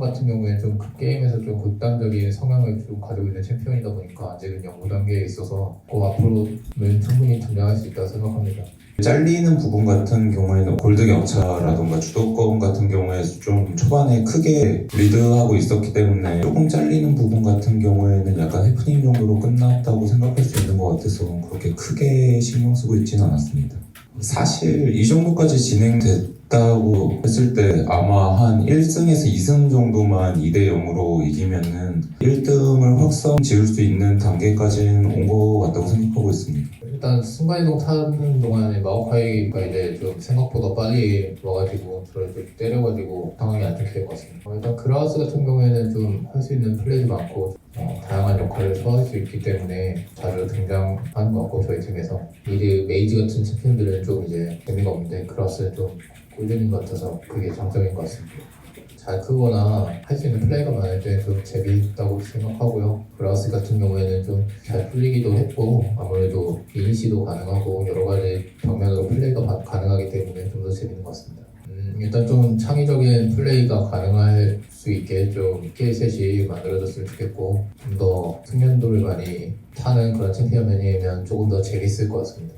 같은 경우에 좀그 게임에서 좀 극단적인 성향을 좀 가지고 있는 챔피언이다 보니까 아직은 연구 단계에 있어서 그 앞으로는 충분히 등장할 수 있다고 생각합니다. 잘리는 부분 같은 경우에는 골드 격차라던가 주도권 같은 경우에 좀 초반에 크게 리드하고 있었기 때문에 조금 잘리는 부분 같은 경우에는 약간 해프닝 정도로 끝났다고 생각할 수 있는 것 같아서 그렇게 크게 신경 쓰고 있지는 않았습니다. 사실 이 정도까지 진행됐다고 했을 때 아마 한 1승에서 2승 정도만 2대 0으로 이기면은 1등을 확성 지을 수 있는 단계까지는 온 것 같다고 생각하고 있습니다. 일단 순간이동 타는 동안에 마오카이가 이제 좀 생각보다 빨리 와가지고 저를 좀 때려가지고 상황이 안 좋게 될것 같습니다. 어, 일단 그라우스 같은 경우에는 좀 할 수 있는 플레이도 많고 어, 다양한 역할을 소화할 수 있기 때문에 자주 등장하는 것 같고 저희 팀에서 미드 메이지 같은 챔피언들은 좀 이제 재미가 없는데 그라우스는 좀 꿀잼인 것 같아서 그게 장점인 것 같습니다. 잘 크거나 할 수 있는 플레이가 많을 때 좀 재미있다고 생각하고요. 브라우스 같은 경우에는 좀 잘 풀리기도 했고 아무래도 이니시도 가능하고 여러 가지 방면으로 플레이가 가- 가능하기 때문에 좀 더 재밌는 것 같습니다. 음, 일단 좀 창의적인 플레이가 가능할 수 있게 좀 K3이 만들어졌으면 좋겠고 좀 더 숙련도를 많이 타는 그런 챔피언맨이면 조금 더 재밌을 것 같습니다.